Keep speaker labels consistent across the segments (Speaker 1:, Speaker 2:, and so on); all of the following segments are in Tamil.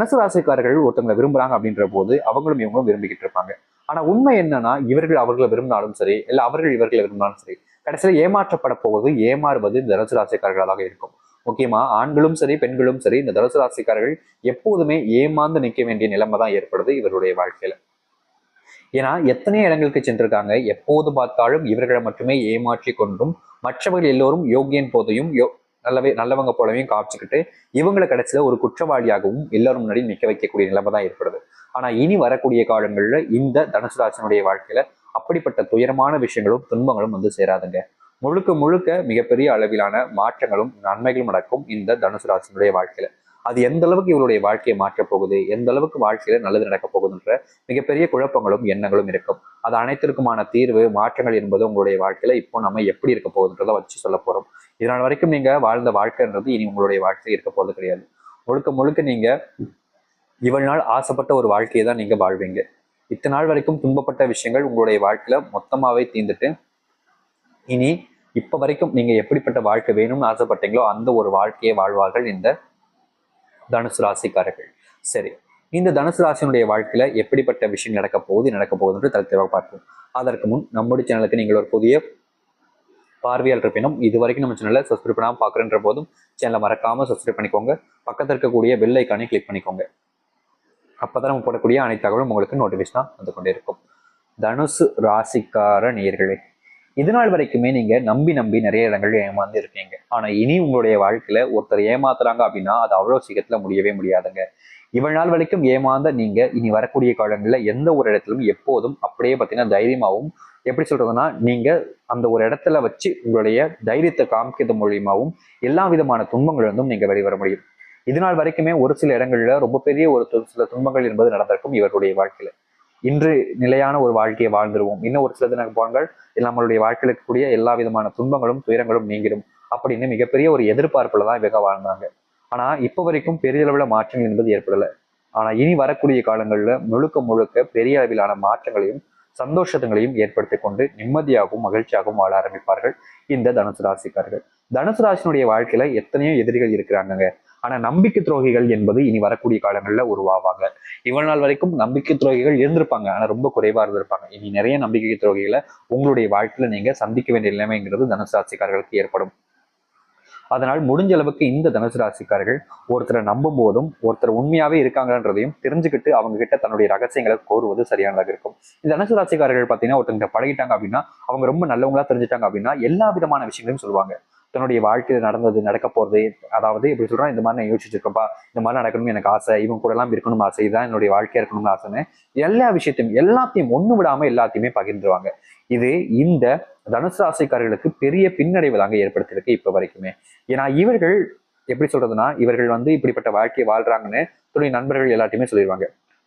Speaker 1: தனுசு ராசிக்காரர்கள் ஒருத்தவங்களை விரும்புறாங்க அப்படின்ற போது அவங்களும் இவங்களும் விரும்பிக்கிட்டு இருப்பாங்க. ஆனா உண்மை என்னன்னா இவர்கள் அவர்களை விரும்பினாலும் சரி இல்ல அவர்கள் இவர்களை விரும்பினாலும் சரி கடைசியில் ஏமாற்றப்பட போவது ஏமாறுவது இந்த தனுசு ராசிக்காரர்களாக இருக்கும். முக்கியமா ஆண்களும் சரி பெண்களும் சரி இந்த தனுசு ராசிக்காரர்கள் எப்போதுமே ஏமாந்து நிற்க வேண்டிய நிலைமை தான் ஏற்படுது இவருடைய வாழ்க்கையில. ஏன்னா எத்தனை இடங்களுக்கு சென்றிருக்காங்க. எப்போது பார்த்தாலும் இவர்களை மட்டுமே ஏமாற்றி கொண்டும் மற்றவர்கள் எல்லோரும் யோகியன் போதையும் யோ நல்லவே நல்லவங்க போலவையும் காமிச்சுக்கிட்டு இவங்களை கிடைச்சத ஒரு குற்றவாளியாகவும் எல்லாரும் முன்னாடி நிற்க வைக்கக்கூடிய நிலைமை தான் ஏற்படுது. ஆனா இனி வரக்கூடிய காலங்கள்ல இந்த தனுசு ராசினுடைய வாழ்க்கையில அப்படிப்பட்ட துயரமான விஷயங்களும் துன்பங்களும் வந்து சேராதுங்க. முழுக்க முழுக்க மிகப்பெரிய அளவிலான மாற்றங்களும் நன்மைகளும் நடக்கும் இந்த தனுசு ராசினுடைய வாழ்க்கையில. அது எந்த அளவுக்கு இவருடைய வாழ்க்கையை மாற்றப் போகுது எந்த அளவுக்கு வாழ்க்கையில நல்லது நடக்கப் போகுதுன்ற மிகப்பெரிய குழப்பங்களும் எண்ணங்களும் இருக்கும். அது அனைத்திற்குமான தீர்வு மாற்றங்கள் என்பது உங்களுடைய வாழ்க்கையில இப்போ நம்ம எப்படி இருக்க போகுதுன்றதை வச்சு சொல்ல போறோம். இதனால் வரைக்கும் நீங்க வாழ்ந்த வாழ்க்கைன்றது இனி உங்களுடைய வாழ்க்கை இருக்க போறது கிடையாது. முழுக்க முழுக்க நீங்க இவள் நாள் ஆசைப்பட்ட ஒரு வாழ்க்கையை தான் நீங்க வாழ்வீங்க. இத்தனை நாள் வரைக்கும் துன்பப்பட்ட விஷயங்கள் உங்களுடைய வாழ்க்கையில மொத்தமாவே தீர்ந்துட்டு இனி இப்ப வரைக்கும் நீங்க எப்படிப்பட்ட வாழ்க்கை வேணும்னு ஆசைப்பட்டீங்களோ அந்த ஒரு வாழ்க்கையை வாழ்வார்கள் இந்த தனுசு ராசிக்காரர்கள். சரி இந்த தனுசு ராசியினுடைய வாழ்க்கையில எப்படிப்பட்ட விஷயம் நடக்க போகுது நடக்க போகுதுன்ற தனித்தேவாக பார்ப்போம். அதற்கு முன் நம்முடைய சேனலுக்கு நீங்கள் ஒரு புதிய பார்வையால் இருப்பினும் இது வரைக்கும் நம்ம சேனலை சப்ஸ்கிரைப் பண்ணாமல் பார்க்குறன்ற போதும் சேனலை மறக்காமல் சப்ஸ்கிரைப் பண்ணிக்கோங்க. பக்கத்தில் இருக்கக்கூடிய பெல் ஐக்கானை கிளிக் பண்ணிக்கோங்க. அப்பதான் நம்ம போடக்கூடிய அனைத்து தகவலும் உங்களுக்கு நோட்டிஃபிகேஷனாக வந்து கொண்டே இருக்கும். தனுசு ராசிக்கார நேர்களே இது நாள் வரைக்குமே நீங்க நம்பி நம்பி நிறைய இடங்கள் ஏமாந்து இருக்கீங்க ஆனா இனி உங்களுடைய வாழ்க்கையில ஒருத்தர் ஏமாத்துறாங்க அப்படின்னா அது அவ்வளவு சீக்கிரத்துல முடியவே முடியாதுங்க. இவள் நாள் வரைக்கும் ஏமாந்த நீங்க இனி வரக்கூடிய காலங்களில் எந்த ஒரு இடத்திலும் எப்போதும் அப்படியே பார்த்தீங்கன்னா தைரியமாகவும் எப்படி சொல்றதுன்னா நீங்க அந்த ஒரு இடத்துல வச்சு உங்களுடைய தைரியத்தை காமிக்கிறது மூலியமாகவும் எல்லா விதமான துன்பங்கள் இருந்தும் நீங்க வெளிவர முடியும். இது நாள் வரைக்குமே ஒரு சில இடங்கள்ல ரொம்ப பெரிய ஒரு சில துன்பங்கள் என்பது நடந்திருக்கும் இவருடைய வாழ்க்கையில. இன்று நிலையான ஒரு வாழ்க்கையை வாழ்ந்துருவோம். இன்னும் ஒரு சில தினங்கள் நம்மளுடைய வாழ்க்கையில் இருக்கக்கூடிய எல்லா விதமான துன்பங்களும் துயரங்களும் நீங்கிடும். அப்படின்னு மிகப்பெரிய ஒரு எதிர்பார்ப்புல தான் இவங்க வாழ்ந்தாங்க. ஆனா இப்ப வரைக்கும் பெரிய அளவுல மாற்றங்கள் என்பது ஏற்படல. ஆனா இனி வரக்கூடிய காலங்கள்ல முழுக்க முழுக்க பெரிய அளவிலான மாற்றங்களையும் சந்தோஷங்களையும் ஏற்படுத்தி கொண்டு நிம்மதியாகவும் மகிழ்ச்சியாகவும் வாழ ஆரம்பிப்பார்கள் இந்த தனுசு ராசிக்காரர்கள். தனுசு ராசினுடைய வாழ்க்கையில எத்தனையோ எதிரிகள் இருக்கிறாங்க ஆனா நம்பிக்கை துரோகிகள் என்பது இனி வரக்கூடிய காலங்கள்ல உருவாவாங்க. இவ்வளவு நாள் வரைக்கும் நம்பிக்கை துரோகிகள் இருந்திருப்பாங்க. ஆனா ரொம்ப குறைவா இருந்திருப்பாங்க. இனி நிறைய நம்பிக்கை துரோகிகளை உங்களுடைய வாழ்க்கையில நீங்க சந்திக்க வேண்டிய நிலைமைங்கிறது தனுசு ராசிக்காரர்களுக்கு ஏற்படும். அதனால் முடிஞ்ச அளவுக்கு இந்த தனுசு ராசிக்காரர்கள் ஒருத்தரை நம்பும் போதும் ஒருத்தர் உண்மையாவே இருக்காங்கன்றதையும் தெரிஞ்சுக்கிட்டு அவங்க கிட்ட தன்னுடைய ரகசியங்களை கோருவது சரியானதாக இருக்கும். இந்த தனுசு ராசிக்காரர்கள் பார்த்தீங்கன்னா ஒருத்தங்க பழகிட்டாங்க அப்படின்னா அவங்க ரொம்ப நல்லவங்களா தெரிஞ்சுட்டாங்க அப்படின்னா எல்லா விதமான விஷயங்களையும் சொல்லுவாங்க. தன்னுடைய வாழ்க்கையில் நடந்தது நடக்க போகிறது அதாவது எப்படி சொல்றேன் இந்த மாதிரி நான் யோசிச்சிருக்கப்பா இந்த மாதிரி நடக்கணும்னு எனக்கு ஆசை இவங்க கூட எல்லாம் இருக்கணும் ஆசை இதுதான் என்னுடைய வாழ்க்கையா இருக்கணும்னு ஆசைன்னு எல்லா விஷயத்தையும் எல்லாத்தையும் ஒண்ணு விடாம எல்லாத்தையுமே பகிர்ந்துருவாங்க. இது இந்த தனுசு ராசிக்காரர்களுக்கு பெரிய பின்னடைவு தாங்க ஏற்படுத்தியிருக்கு இப்ப வரைக்குமே. ஏன்னா இவர்கள் எப்படி சொல்றதுன்னா இவர்கள் வந்து இப்படிப்பட்ட வாழ்க்கையை வாழ்றாங்கன்னு தன்னுடைய நண்பர்கள் எல்லாத்தையுமே சொல்லிடுவாங்க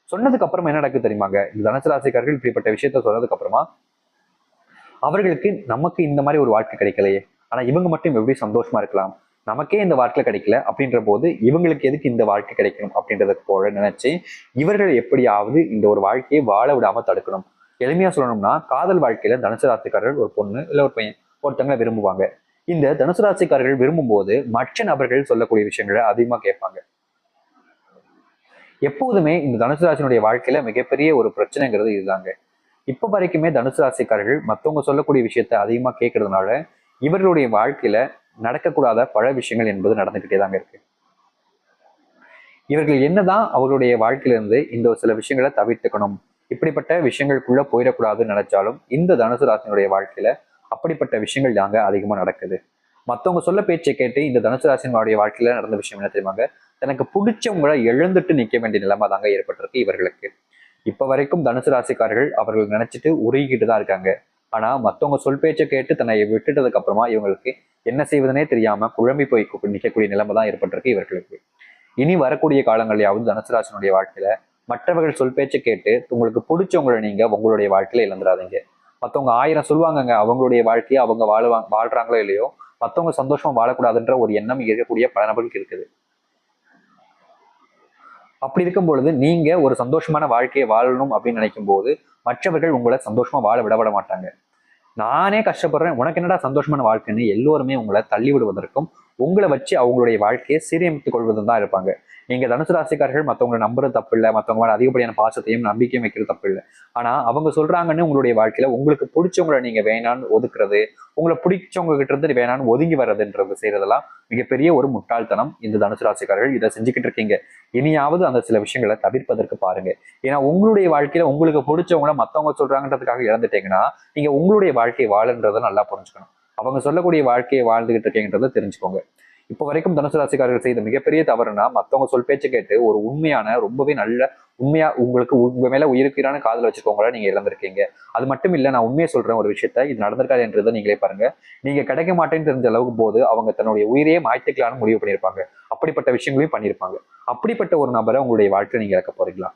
Speaker 1: சொன்னதுக்கு அப்புறமா என்ன நடக்குது தெரியுமாங்க? இந்த தனுசு ராசிக்காரர்கள் இப்படிப்பட்ட விஷயத்த சொன்னதுக்கு அப்புறமா அவர்களுக்கு நமக்கு இந்த மாதிரி ஒரு வாழ்க்கை கிடைக்கலையே. ஆனா இவங்க மட்டும் எப்படி சந்தோஷமா இருக்கலாம்? நமக்கே இந்த வாழ்க்கை கிடைக்கல அப்படின்ற போது இவங்களுக்கு எதுக்கு இந்த வாழ்க்கை கிடைக்கணும் அப்படின்றத போல நினைச்சு இவர்கள் எப்படியாவது இந்த ஒரு வாழ்க்கையை வாழ விடாம தடுக்கணும். எளிமையா சொல்லணும்னா காதல் வாழ்க்கையில தனுசு ராசிக்காரர்கள் ஒரு பொண்ணு இல்ல ஒரு பையன் ஒருத்தங்களை விரும்புவாங்க. இந்த தனுசு ராசிக்காரர்கள் விரும்பும்போது மற்ற நபர்கள் சொல்லக்கூடிய விஷயங்களை அதிகமா கேட்பாங்க. எப்போதுமே இந்த தனுசு ராசினுடைய வாழ்க்கையில மிகப்பெரிய ஒரு பிரச்சனைங்கிறது இதுதாங்க. இப்ப வரைக்குமே தனுசு ராசிக்காரர்கள் மத்தவங்க சொல்லக்கூடிய விஷயத்த அதிகமா கேட்கறதுனால இவர்களுடைய வாழ்க்கையில நடக்கக்கூடாத பல விஷயங்கள் என்பது நடந்துகிட்டே தாங்க இருக்கு. இவர்கள் என்னதான் அவர்களுடைய வாழ்க்கையிலிருந்து இந்த ஒரு சில விஷயங்களை தவிர்த்துக்கணும் இப்படிப்பட்ட விஷயங்களுக்குள்ள போயிடக்கூடாதுன்னு நினைச்சாலும் இந்த தனுசு ராசினுடைய வாழ்க்கையில அப்படிப்பட்ட விஷயங்கள் தாங்க அதிகமா நடக்குது. மத்தவங்க சொல்ல பேச்சை கேட்டு இந்த தனுசு ராசினுடைய வாழ்க்கையில நடந்த விஷயம் என்ன தெரியுமாங்க? தனக்கு பிடிச்சவங்கள எழுந்துட்டு நிக்க வேண்டிய நிலைமை தாங்க ஏற்பட்டிருக்கு இவர்களுக்கு. இப்ப வரைக்கும் தனுசு ராசிக்காரர்கள் அவர்கள் நினைச்சிட்டு உருகிக்கிட்டு தான் இருக்காங்க. ஆனா மற்றவங்க சொல் பேச்சை கேட்டு தன்னை விட்டுட்டதுக்கு அப்புறமா இவங்களுக்கு என்ன செய்வதுனே தெரியாம குழம்பி போய் நிற்கக்கூடிய நிலைமை தான் ஏற்பட்டிருக்கு இவர்களுக்கு. இனி வரக்கூடிய காலங்களையாவது தனசுராசனுடைய வாழ்க்கையில மற்றவர்கள் சொல் பேச்சை கேட்டு உங்களுக்கு பிடிச்சவங்களை நீங்க உங்களுடைய வாழ்க்கையில இழந்துடாதீங்க மற்றவங்க ஆயிரம் சொல்லுவாங்கங்க அவங்களுடைய வாழ்க்கையை அவங்க வாழ்வாங்க வாழ்றாங்களோ இல்லையோ மற்றவங்க சந்தோஷமா வாழக்கூடாதுன்ற ஒரு எண்ணம் இருக்கக்கூடிய பல நபர்களுக்கு இருக்குது. அப்படி இருக்கும் பொழுது நீங்க ஒரு சந்தோஷமான வாழ்க்கையை வாழணும் அப்படின்னு நினைக்கும் போது மற்றவர்கள் உங்களை சந்தோஷமா வாழ விட விட மாட்டாங்க. நானே கஷ்டப்படுறேன் உனக்கு என்னடா சந்தோஷமான வாழ்க்கைன்னு எல்லோருமே உங்களை தள்ளி விடுவதற்கும் உங்களை வச்சு அவங்களுடைய வாழ்க்கையை சீரமைத்துக் கொள்வதும் தான் இருப்பாங்க. நீங்க தனுசு ராசிக்காரர்கள் மற்றவங்களை நம்புறது தப்பு இல்லை மற்றவங்க மேலே அதிகப்படியான பாசத்தையும் நம்பிக்கையும் வைக்கிறது தப்பு இல்லை ஆனா அவங்க சொல்றாங்கன்னு உங்களுடைய வாழ்க்கையில உங்களுக்கு பிடிச்சவங்களை நீங்க வேணான்னு ஒதுக்குறது உங்களை பிடிச்சவங்க கிட்ட இருந்து வேணான்னு ஒதுங்கி வர்றதுன்றது செய்யறதெல்லாம் மிகப்பெரிய ஒரு முட்டாள்தனம் இந்த தனுசு ராசிக்காரர்கள் இதை செஞ்சுக்கிட்டு இருக்கீங்க. இனியாவது அந்த சில விஷயங்களை தவிர்ப்பதற்கு பாருங்க. ஏன்னா உங்களுடைய வாழ்க்கையில உங்களுக்கு பிடிச்சவங்கள மத்தவங்க சொல்றாங்கன்றதுக்காக இழந்துட்டீங்கன்னா நீங்க உங்களுடைய வாழ்க்கையை வாழன்றதை நல்லா புரிஞ்சுக்கணும். அவங்க சொல்லக்கூடிய வாழ்க்கையை வாழ்ந்துகிட்டு இருக்கீங்கன்றதை தெரிஞ்சுக்கோங்க. இப்போ வரைக்கும் தனுசு ராசிக்காரர்கள் செய்த மிகப்பெரிய தவறுனா மற்றவங்க சொல் பேச்சு கேட்டு ஒரு உண்மையான ரொம்பவே நல்ல உண்மையா உங்களுக்கு உங்க மேல உயிருக்கீரான காதல் வச்சுக்கோங்களா நீங்க இழந்திருக்கீங்க. அது மட்டும் இல்ல நான் உண்மையை சொல்றேன் ஒரு விஷயத்த. இது நடந்திருக்காது என்றதை நீங்களே பாருங்க. நீங்க கிடைக்க மாட்டேன்னு தெரிஞ்ச அளவுக்கு போது அவங்க தன்னுடைய உயிரையே மாய்த்துக்கலாம்னு முடிவு பண்ணியிருப்பாங்க. அப்படிப்பட்ட விஷயங்களையும் பண்ணியிருப்பாங்க. அப்படிப்பட்ட ஒரு நபரை உங்களுடைய வாழ்க்கையை நீங்க இழக்க போறீங்களா?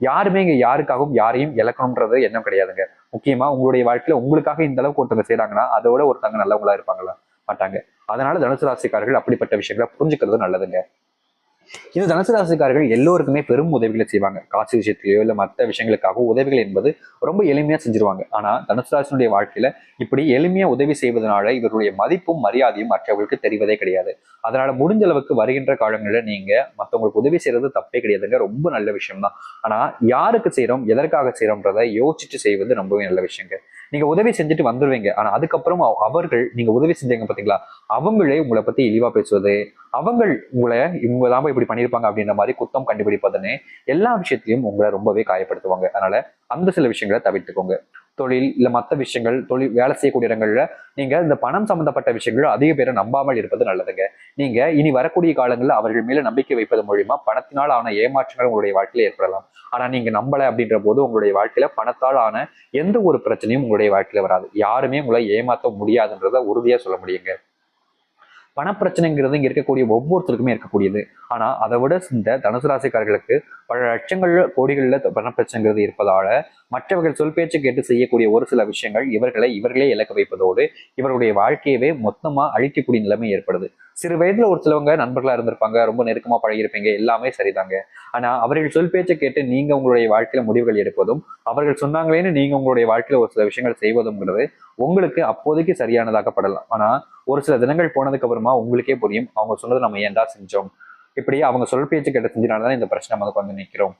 Speaker 1: யாருமே இங்க யாருக்காகவும் யாரையும் இழக்கணும்ன்றது எண்ணம் கிடையாதுங்க. முக்கியமா உங்களுடைய வாழ்க்கையில உங்களுக்காக இந்த அளவுக்கு ஒருத்தவங்க செய்யறாங்கன்னா அதோட ஒருத்தவங்க நல்லவங்களா இருப்பாங்களா? மாட்டாங்க. அதனால தனுசு ராசிக்காரர்கள் அப்படிப்பட்ட விஷயங்களை புரிஞ்சுக்கிறது நல்லதுங்க. இந்த தனுசு ராசிக்காரர்கள் எல்லோருக்குமே பெரும் உதவிகளை செய்வாங்க. காசு விஷயத்திலேயோ இல்லை மற்ற விஷயங்களுக்காக உதவிகள் என்பது ரொம்ப எளிமையா செஞ்சிருவாங்க. ஆனா தனுசு ராசினுடைய வாழ்க்கையில இப்படி எளிமையா உதவி செய்வதனால இவருடைய மதிப்பும் மரியாதையும் மற்றவர்களுக்கு தெரிவதே கிடையாது. அதனால முடிஞ்ச அளவுக்கு வருகின்ற காலங்களில் நீங்க மற்றவங்களுக்கு உதவி செய்யறது தப்பே கிடையாதுங்க. ரொம்ப நல்ல விஷயம் தான் ஆனா யாருக்கு செய்யறோம் எதற்காக செய்யறோம்ன்றதை யோசிச்சுட்டு செய்வது ரொம்பவே நல்ல விஷயங்க. நீங்க உதவி செஞ்சுட்டு வந்துருவீங்க. ஆனா அதுக்கப்புறம் அவர்கள் நீங்க உதவி செஞ்சீங்க பாத்தீங்களா? அவங்களே உங்களை பத்தி இழிவா பேசுவது அவங்கள் உங்களை இவங்க தான் இப்படி பண்ணியிருப்பாங்க அப்படின்ற மாதிரி குத்தம் கண்டுபிடிப்பதுன்னு எல்லா விஷயத்திலையும் உங்களை ரொம்பவே காயப்படுத்துவாங்க. அதனால அந்த சில விஷயங்களை தவிர்த்துக்கோங்க. தொழில் இல்லை மற்ற விஷயங்கள் தொழில் வேலை செய்யக்கூடிய இடங்கள்ல நீங்கள் இந்த பணம் சம்பந்தப்பட்ட விஷயங்கள் அதிக பேரை நம்பாமல் இருப்பது நல்லதுங்க. நீங்கள் இனி வரக்கூடிய காலங்களில் அவர்கள் மேலே நம்பிக்கை வைப்பது மூலியமா பணத்தினால் ஆன ஏமாற்றங்கள் உங்களுடைய வாழ்க்கையில் ஏற்படலாம். ஆனால் நீங்கள் நம்பலை அப்படின்ற போது உங்களுடைய வாழ்க்கையில் பணத்தால் ஆன எந்த ஒரு பிரச்சனையும் உங்களுடைய வாழ்க்கையில் வராது. யாருமே உங்களை ஏமாற்ற முடியாதுன்றதை உறுதியாக சொல்ல முடியுங்க. பணப்பிரச்சனைங்கிறது இங்கே இருக்கக்கூடிய ஒவ்வொருத்தருக்குமே இருக்கக்கூடியது. ஆனால் அதை விட இந்த தனுசு ராசிக்காரர்களுக்கு பல லட்சங்கள் கோடிகளில் பணப்பிரச்சனைங்கிறது இருப்பதால் மற்றவர்கள் சொல் பேச்சு கேட்டு செய்யக்கூடிய ஒரு சில விஷயங்கள் இவர்களை இவர்களே இழக்க வைப்பதோடு இவருடைய வாழ்க்கையவே மொத்தமாக அழிக்கக்கூடிய நிலைமை ஏற்படுது. சிறு வயதுல ஒரு சிலவங்க நண்பர்களா இருந்திருப்பாங்க. ரொம்ப நெருக்கமா பழகியிருப்பீங்க. எல்லாமே சரிதாங்க. ஆனா அவர்கள் சொல் பேச்சை கேட்டு நீங்க உங்களுடைய வாழ்க்கையில முடிவுகள் எடுப்பதும் அவர்கள் சொன்னாங்களேன்னு நீங்க உங்களுடைய வாழ்க்கையில ஒரு சில விஷயங்கள் செய்வதுங்கிறது உங்களுக்கு அப்போதைக்கு சரியானதாக்கப்படலாம் ஆனா ஒரு சில தினங்கள் போனதுக்கு அப்புறமா உங்களுக்கே புரியும். அவங்க சொன்னது நம்ம ஏன்டா செஞ்சோம்? இப்படி அவங்க சொல் பேச்சு கேட்டு செஞ்சனாலதான் இந்த பிரச்சனை நமக்கு வந்து நிற்கிறோம்.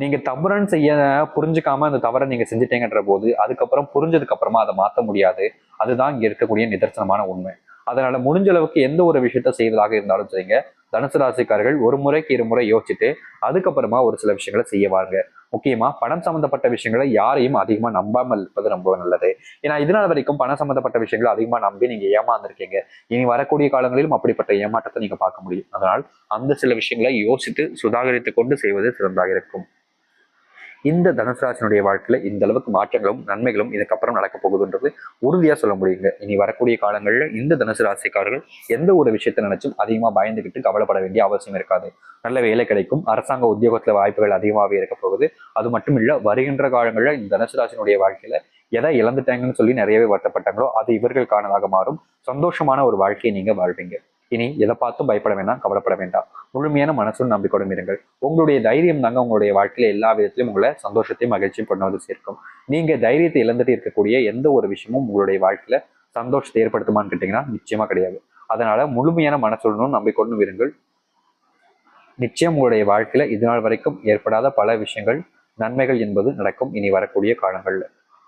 Speaker 1: நீங்க தவறுன்னு செய்ய புரிஞ்சுக்காம அந்த தவறை நீங்க செஞ்சுட்டீங்கன்ற போது அதுக்கப்புறம் புரிஞ்சதுக்கு அப்புறமா அதை மாற்ற முடியாது. அதுதான் இங்க இருக்கக்கூடிய நிதர்சனமான உண்மை. அதனால முடிஞ்ச அளவுக்கு எந்த ஒரு விஷயத்த செய்வதாக இருந்தாலும் சரிங்க. தனுசு ராசிக்காரர்கள் ஒரு முறைக்கு இரு முறை யோசிச்சுட்டு அதுக்கப்புறமா ஒரு சில விஷயங்களை செய்ய வாருங்க. முக்கியமா பணம் சம்பந்தப்பட்ட விஷயங்களை யாரையும் அதிகமா நம்பாமல் இருப்பது ரொம்ப நல்லது. ஏன்னா இதனால் வரைக்கும் பணம் சம்பந்தப்பட்ட விஷயங்களை அதிகமா நம்பி நீங்க ஏமாந்துருக்கீங்க. இனி வரக்கூடிய காலங்களிலும் அப்படிப்பட்ட ஏமாற்றத்தை நீங்க பார்க்க முடியும். அதனால் அந்த சில விஷயங்களை யோசித்து சுதாகரித்து கொண்டு செய்வது சிறந்தாக இருக்கும். இந்த தனுசராசனுடைய வாழ்க்கையில இந்த அளவுக்கு மாற்றங்களும் நன்மைகளும் இதுக்கப்புறம் நடக்க போகுதுன்றது உறுதியா சொல்ல முடியுங்க. இனி வரக்கூடிய காலங்களில் இந்த தனுசு ராசிக்காரர்கள் எந்த ஒரு விஷயத்தை நினைச்சும் அதிகமா பயந்துகிட்டு கவலைப்பட வேண்டிய அவசியம் இருக்காது. நல்ல வேலை கிடைக்கும் அரசாங்க உத்தியோகத்துல வாய்ப்புகள் அதிகமாகவே இருக்க போகுது. அது மட்டும் இல்ல வருகின்ற காலங்களில் இந்த தனுசு ராசினுடைய வாழ்க்கையில எதை இழந்துட்டாங்கன்னு சொல்லி நிறையவே வருத்தப்பட்டாங்களோ அது இவர்களுக்கானதாக மாறும். சந்தோஷமான ஒரு வாழ்க்கையை நீங்க வாழ்வீங்க. இனி எதை பார்த்தும் பயப்பட வேண்டாம் கவலைப்பட வேண்டாம். முழுமையான மனசுடன் நம்பிக்கையுடன் இருங்கள். உங்களுடைய தைரியம் தாங்க உங்களுடைய வாழ்க்கையில எல்லா விதத்திலும் உங்களை சந்தோஷத்தையும் மகிழ்ச்சியும் கொண்டு வந்து சேர்க்கும். நீங்க தைரியத்தை இழந்துட்டு இருக்கக்கூடிய எந்த ஒரு விஷயமும் உங்களுடைய வாழ்க்கையில சந்தோஷத்தை ஏற்படுத்துமான்னு கேட்டீங்கன்னா நிச்சயமா கிடையாது. அதனால முழுமையான மனசுடனும் நம்பிக்கொண்டும் இருங்கள். நிச்சயம் உங்களுடைய வாழ்க்கையில இது நாள் வரைக்கும் ஏற்படாத பல விஷயங்கள் நன்மைகள் என்பது நடக்கும். இனி வரக்கூடிய காலங்கள்ல.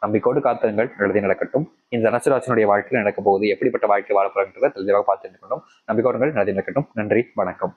Speaker 1: நம்பிக்கோடு காத்திருங்கள். நல்லதே நடக்கட்டும். இந்த தனசுராசினுடைய வாழ்க்கையில் நடக்க போகுது. எப்படிப்பட்ட வாழ்க்கை வாழ போறதுன்றதை தெளிவாக பார்த்து நம்பிக்கோடுங்கள் நல்லதே நடக்கட்டும். நன்றி. வணக்கம்.